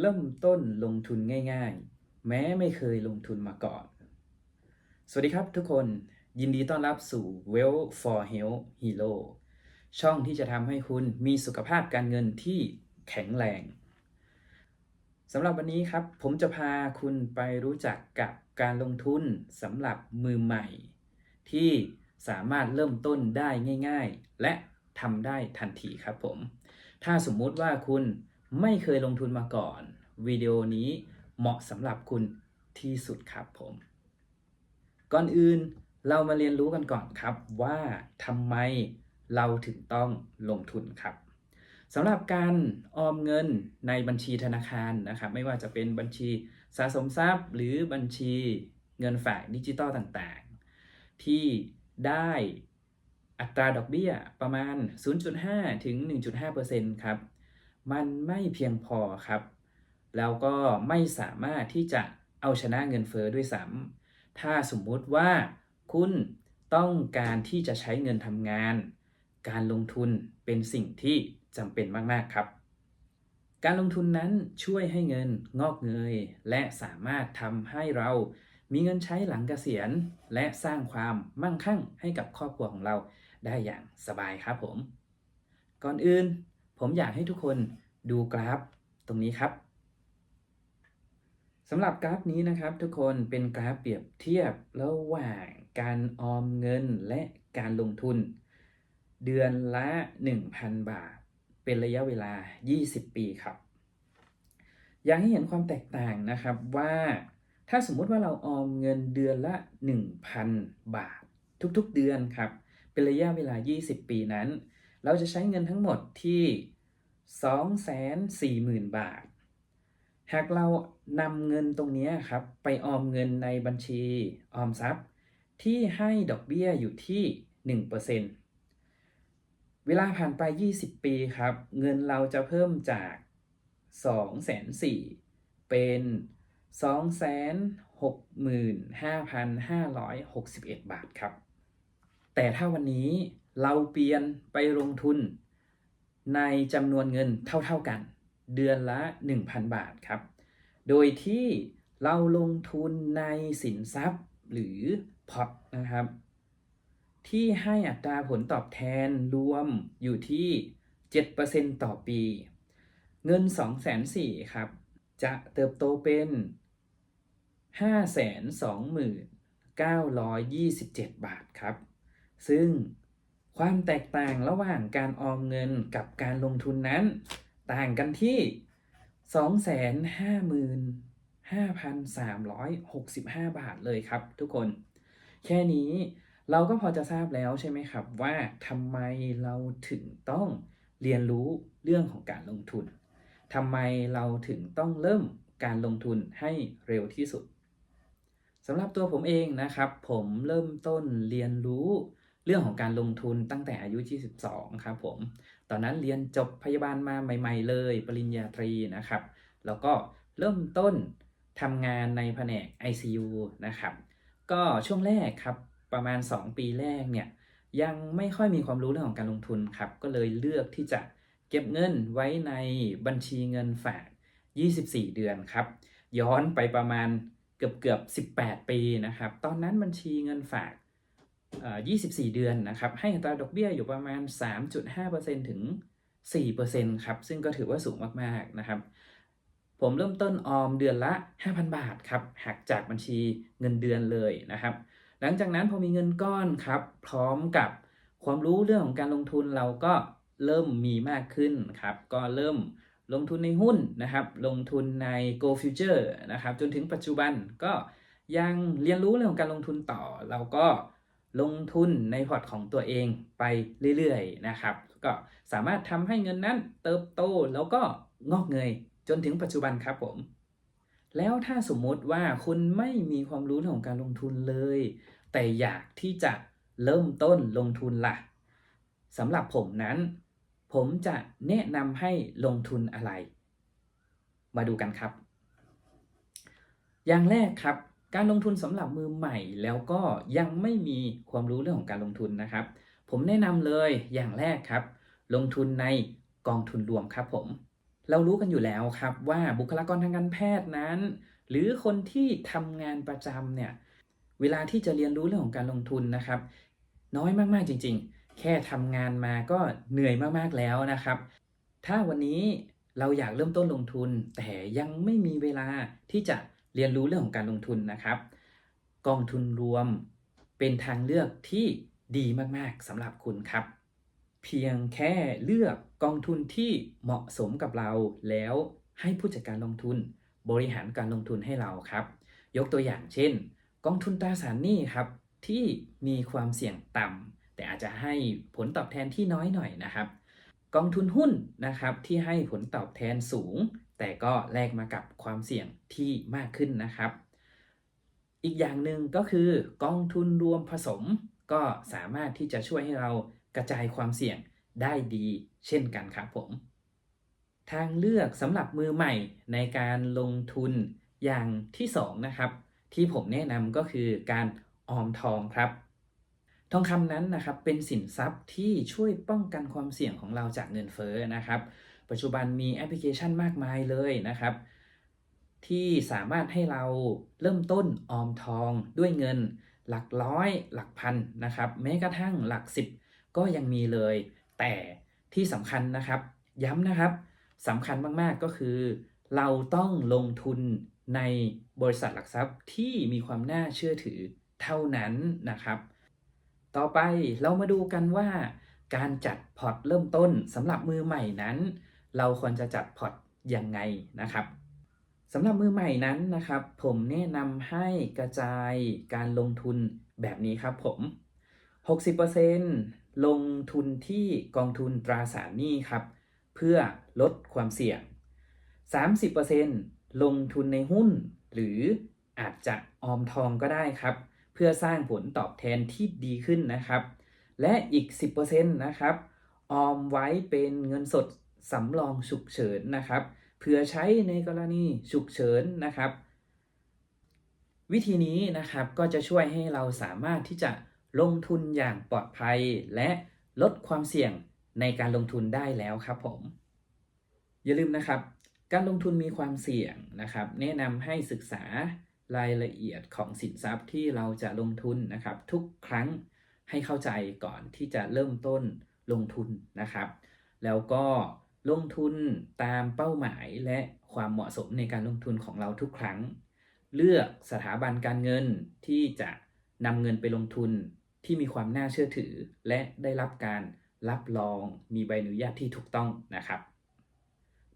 เริ่มต้นลงทุนง่าย ๆ แม้ไม่เคยลงทุนมาก่อน สวัสดีครับทุกคนยินดีต้อนรับสู่ Well for Health Hero ช่องที่จะทำให้คุณมีสุขภาพการเงินที่แข็งแรงสำหรับวันนี้ครับ ผมจะพาคุณไปรู้จักกับการลงทุนสำหรับมือใหม่ ที่สามารถเริ่มต้นได้ง่าย ๆ และทำได้ทันทีครับผม ถ้าสมมุติว่าคุณ ไม่เคยลงทุนมาก่อน วิดีโอนี้เหมาะสำหรับคุณที่สุดครับผม ก่อนอื่นเรามาเรียนรู้กันก่อนครับว่าทำไมเราถึงต้องลงทุนครับสำหรับการออมเงินในบัญชีธนาคารนะครับ ไม่ว่าจะเป็นบัญชีสะสมทรัพย์ หรือบัญชีเงินฝากดิจิตอลต่างๆ ที่ได้อัตราดอกเบี้ยประมาณ 0.5 ถึง 1.5%ครับ มันไม่เพียงพอครับ แล้วก็ไม่สามารถที่จะเอาชนะเงินเฟอ้อด้วยซ้ำถ้าสมมุติว่าคุณต้องการที่จะใช้เงินทำงาน การลงทุนเป็นสิ่งที่จำเป็นมากๆครับ การลงทุนนั้นช่วยให้เงินงอกเงย และสามารถทำให้เรามีเงินใช้หลังเกษียณ และสร้างความมั่งคั่งให้กับครอบครัวของเราได้อย่างสบายครับผม ก่อนอื่น ผมอยากให้ทุกคนดูกราฟตรงนี้ครับสำหรับกราฟนี้นะครับ ทุกคนเป็นกราฟเปรียบเทียบระหว่างการออมเงินและการลงทุน เดือนละ 1,000 บาท เป็นระยะเวลา 20 ปีครับ อยากให้เห็นความแตกต่างนะครับว่า ถ้าสมมุติว่าเราออมเงินเดือนละ 1,000 บาท ทุกๆเดือนครับ เป็นระยะเวลา 20 ปีนั้น เราจะใช้เงินทั้งหมดที่ 240,000 บาท หากเรานำเงินตรงนี้ครับ ไปออมเงินในบัญชีออมทรัพย์ ที่ให้ดอกเบี้ยอยู่ที่ 1%เวลาผ่านไป 20 ปีครับ เงินเราจะเพิ่มจาก2,400,000เป็น265,561 บาทครับ แต่ถ้าวันนี้เราเปลี่ยนไปลงทุนในจำนวนเงินเท่าๆกัน เดือนละ 1,000 บาทครับ โดยที่เราลงทุนในสินทรัพย์หรือพอร์ตนะครับ ที่ให้อัตราผลตอบแทนรวมอยู่ที่ 7%ต่อปี เงิน2,400,000ครับ จะเติบโตเป็น 5 2 9 2 7 บาทครับ ซึ่งความแตกต่างระหว่างการออมเงินกับการลงทุนนั้น ต่างกันที่ 255,365 บาทเลยครับทุกคน แค่นี้เราก็พอจะทราบแล้วใช่ไหมครับว่าทำไมเราถึงต้องเรียนรู้เรื่องของการลงทุนทำไมเราถึงต้องเริ่มการลงทุนให้เร็วที่สุดสำหรับตัวผมเองนะครับ ผมเริ่มต้นเรียนรู้ เรื่องของการลงทุนตั้งแต่อายุ 22 ครับผม ตอนนั้นเรียนจบพยาบาลมาใหม่ ๆ เลย ปริญญาตรีนะครับ แล้วก็เริ่มต้นทำงานในแผนก ICU นะครับ ก็ช่วงแรกครับประมาณ 2 ปีแรกเนี่ยยังไม่ค่อยมีความรู้เรื่องของการลงทุนครับ ก็เลยเลือกที่จะเก็บเงินไว้ในบัญชีเงินฝาก 24 เดือนครับ ย้อนไปประมาณเกือบเกือบ18 ปีนะครับ ตอนนั้นบัญชีเงินฝาก 24 เดือนนะครับ ให้อัตราดอกเบี้ยอยู่ประมาณ 3.5%ถึง 4%ครับ ซึ่งก็ถือว่าสูงมาก ๆ นะครับ ผมเริ่มต้นออมเดือนละ 5,000 บาทครับ หักจากบัญชีเงินเดือนเลยนะครับ หลังจากนั้นพอมีเงินก้อนครับ พร้อมกับความรู้เรื่องของการลงทุนเราก็เริ่มมีมากขึ้นครับ ก็เริ่มลงทุนในหุ้นนะครับ ลงทุนใน Go Future นะครับ จนถึงปัจจุบันก็ยังเรียนรู้เรื่องของการลงทุนต่อ เราก็ ลงทุนในพอร์ตของตัวเองไปเรื่อยๆนะครับ ก็สามารถทำให้เงินนั้นเติบโตแล้วก็งอกเงยจนถึงปัจจุบันครับผม แล้วถ้าสมมติว่าคุณไม่มีความรู้เรื่องของการลงทุนเลย แต่อยากที่จะเริ่มต้นลงทุนล่ะสำหรับผมนั้น ผมจะแนะนำให้ลงทุนอะไร มาดูกันครับ อย่างแรกครับ การลงทุนสำหรับมือใหม่แล้วก็ยังไม่มีความรู้เรื่องของการลงทุนนะครับ ผมแนะนำเลยอย่างแรกครับ ลงทุนในกองทุนรวมครับผม เรารู้กันอยู่แล้วครับว่าบุคลากรทางการแพทย์นั้น หรือคนที่ทำงานประจำเนี่ยเวลาที่จะเรียนรู้เรื่องของการลงทุนนะครับ น้อยมากๆจริง ๆ แค่ทำงานมาก็เหนื่อยมากๆแล้วนะครับ ถ้าวันนี้เราอยากเริ่มต้นลงทุน แต่ยังไม่มีเวลาที่จะ เรียนรู้เรื่องของการลงทุนนะครับ กองทุนรวมเป็นทางเลือกที่ดีมากๆสำหรับคุณครับ เพียงแค่เลือกกองทุนที่เหมาะสมกับเราแล้วให้ผู้จัดการลงทุนบริหารการลงทุนให้เราครับ ยกตัวอย่างเช่น กองทุนตราสารหนี้ครับที่มีความเสี่ยงต่ำแต่อาจจะให้ผลตอบแทนที่น้อยหน่อยนะครับ กองทุนหุ้นนะครับที่ให้ผลตอบแทนสูงแต่ก็แลกมากับความเสี่ยงที่มากขึ้นนะครับ อีกอย่างหนึ่งก็คือกองทุนรวมผสม ก็สามารถที่จะช่วยให้เรากระจายความเสี่ยงได้ดีเช่นกันครับผม ทางเลือกสำหรับมือใหม่ในการลงทุนอย่างที่สองนะครับที่ผมแนะนำก็คือการออมทองครับ ทองคำนั้นนะครับเป็นสินทรัพย์ที่ช่วยป้องกันความเสี่ยงของเราจากเงินเฟ้อนะครับ ปัจจุบันมีแอปพลิเคชันมากมายเลยนะครับ ที่สามารถให้เราเริ่มต้นออมทองด้วยเงินหลักร้อย หลักพันนะครับ แม้กระทั่งหลักสิบก็ยังมีเลย แต่ที่สำคัญนะครับ ย้ำนะครับสำคัญมากๆก็คือ เราต้องลงทุนในบริษัทหลักทรัพย์ที่มีความน่าเชื่อถือเท่านั้นนะครับ ต่อไปเรามาดูกันว่า การจัดพอร์ตเริ่มต้นสำหรับมือใหม่นั้น เราควรจะจัดพอร์ตยังไงนะครับสำหรับมือใหม่นั้นนะครับ ผมแนะนำให้กระจายการลงทุนแบบนี้ครับผม 60%ลงทุนที่กองทุนตราสารหนี้ครับ เพื่อลดความเสี่ยง 30%ลงทุนในหุ้น หรืออาจจะออมทองก็ได้ครับ เพื่อสร้างผลตอบแทนที่ดีขึ้นนะครับ และอีก 10%นะครับ ออมไว้เป็นเงินสด สำรองฉุกเฉินนะครับเพื่อใช้ในกรณีฉุกเฉินนะครับ วิธีนี้นะครับก็จะช่วยให้เราสามารถที่จะลงทุนอย่างปลอดภัย และลดความเสี่ยงในการลงทุนได้แล้วครับผม อย่าลืมนะครับ การลงทุนมีความเสี่ยงนะครับ แนะนำให้ศึกษารายละเอียดของสินทรัพย์ที่เราจะลงทุนนะครับ ทุกครั้งให้เข้าใจก่อนที่จะเริ่มต้นลงทุนนะครับ แล้วก็ ลงทุนตามเป้าหมายและความเหมาะสมในการลงทุนของเราทุกครั้ง เลือกสถาบันการเงินที่จะนำเงินไปลงทุนที่มีความน่าเชื่อถือ และได้รับการรับรองมีใบอนุญาตที่ถูกต้องนะครับ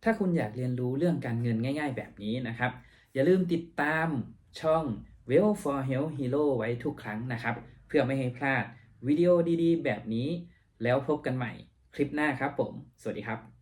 ถ้าคุณอยากเรียนรู้เรื่องการเงินง่าย ๆ แบบนี้นะครับ อย่าลืมติดตามช่อง Well for Health Hero ไว้ทุกครั้งนะครับ เพื่อไม่ให้พลาดวิดีโอดีๆ แบบนี้ แล้วพบกันใหม่คลิปหน้าครับผม สวัสดีครับ